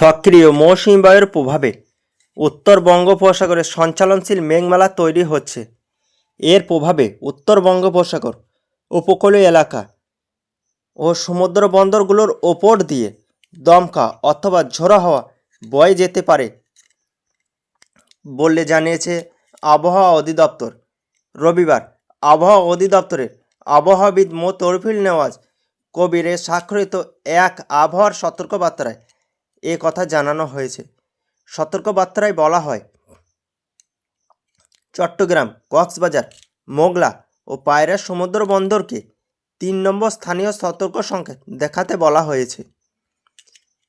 সক্রিয় মৌসুমী বায়ুর প্রভাবে উত্তর বঙ্গোপসাগরে সঞ্চালনশীল মেঘমালা তৈরি হচ্ছে। এর প্রভাবে উত্তর বঙ্গোপসাগর উপকূলীয় এলাকা ও সমুদ্র বন্দরগুলোর ওপর দিয়ে দমকা অথবা ঝোড়ো হাওয়া বয়ে যেতে পারে বলে জানিয়েছে আবহাওয়া অধিদপ্তর। রবিবার আবহাওয়া অধিদপ্তরের আবহাওয়াবিদ মো তরফিল নেওয়াজ কবিরে স্বাক্ষরিত এক আবহাওয়ার সতর্কবার্তায় এ কথা জানানো হয়েছে। সতর্কবার্তায় বলা হয়, চট্টগ্রাম, কক্সবাজার, মোগলা ও পায়রা সমুদ্র বন্দরকে তিন নম্বর স্থানীয় সতর্ক সংকেত দেখাতে বলা হয়েছে।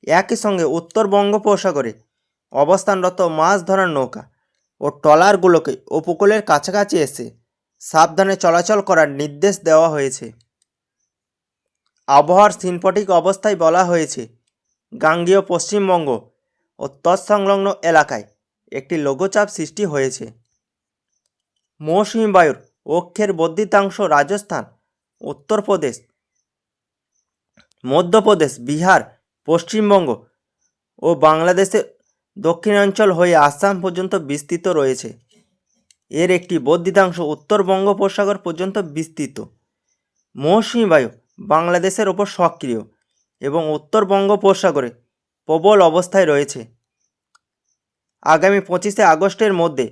একই সঙ্গে উত্তর বঙ্গোপসাগরে অবস্থানরত মাছ ধরার নৌকা ও ট্রলারগুলোকে উপকূলের কাছাকাছি এসে সাবধানে চলাচল করার নির্দেশ দেওয়া হয়েছে। আবহাওয়ার সিনপটিক অবস্থায় বলা হয়েছে গাঙ্গীয় পশ্চিমবঙ্গ ও তৎসংলগ্ন এলাকায় একটি লঘুচাপ সৃষ্টি হয়েছে। মৌসুমী বায়ুর অক্ষের বর্ধিতাংশ রাজস্থান, উত্তরপ্রদেশ, মধ্যপ্রদেশ, বিহার, পশ্চিমবঙ্গ ও বাংলাদেশের দক্ষিণাঞ্চল হয়ে আসাম পর্যন্ত বিস্তৃত রয়েছে। এর একটি বর্ধিতাংশ উত্তর বঙ্গোপসাগর পর্যন্ত বিস্তৃত। মৌসুমী বায়ু বাংলাদেশের ওপর সক্রিয়। এবং উত্তর বঙ্গোপসাগরে প্রবল অবস্থায় রয়েছে। আগামী পঁচিশে আগস্টের মধ্যে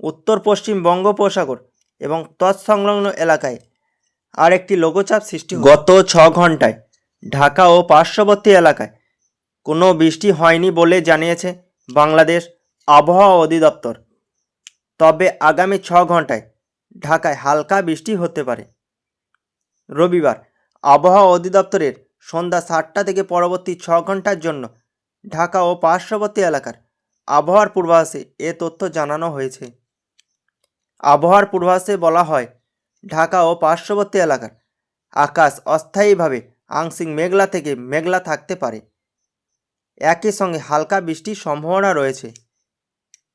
উত্তর পশ্চিম বঙ্গোপসাগর এবং তৎসংলগ্ন এলাকায় আর একটি লঘুচাপ সৃষ্টি গত ছ ঘন্টায় ঢাকা ও পার্শ্ববর্তী এলাকায় কোনো বৃষ্টি হয়নি বলে জানিয়েছে বাংলাদেশ আবহাওয়া অধিদপ্তর। তবে আগামী ছ ঘন্টায় ঢাকায় হালকা বৃষ্টি হতে পারে। রবিবার আবহাওয়া অধিদপ্তরের সন্ধ্যা সাতটা থেকে পরবর্তী ছ ঘণ্টার জন্য ঢাকা ও পার্শ্ববর্তী এলাকার আবহাওয়ার পূর্বাভাসে এ তথ্য জানানো হয়েছে। আবহাওয়ার পূর্বাভাসে বলা হয়, ঢাকা ও পার্শ্ববর্তী এলাকার আকাশ অস্থায়ীভাবে আংশিক মেঘলা থেকে মেঘলা থাকতে পারে। একই সঙ্গে হালকা বৃষ্টির সম্ভাবনা রয়েছে।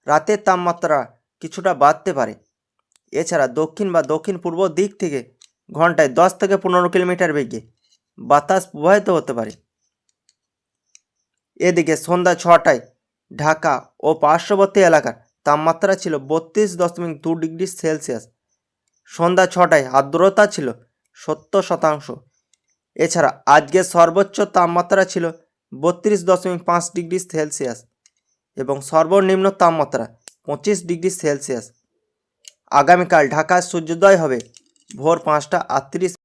রাতের তাপমাত্রা কিছুটা বাড়তে পারে। এছাড়া দক্ষিণ বা দক্ষিণ পূর্ব দিক থেকে ঘন্টায় দশ থেকে পনেরো কিলোমিটার বেগে বাতাস প্রবাহিত হতে পারে। এদিকে সন্ধ্যা ছটায় ঢাকা ও পার্শ্ববর্তী এলাকার তাপমাত্রা ছিল বত্রিশ দশমিক দু ডিগ্রি সেলসিয়াস। সন্ধ্যা ছটায় আর্দ্রতা ছিল সত্তর শতাংশ। এছাড়া আজকের সর্বোচ্চ তাপমাত্রা ছিল বত্রিশ দশমিক পাঁচ ডিগ্রি সেলসিয়াস এবং সর্বনিম্ন তাপমাত্রা পঁচিশ ডিগ্রি সেলসিয়াস। আগামীকাল ঢাকায় সূর্যোদয় হবে ভোর পাঁচটা আটত্রিশ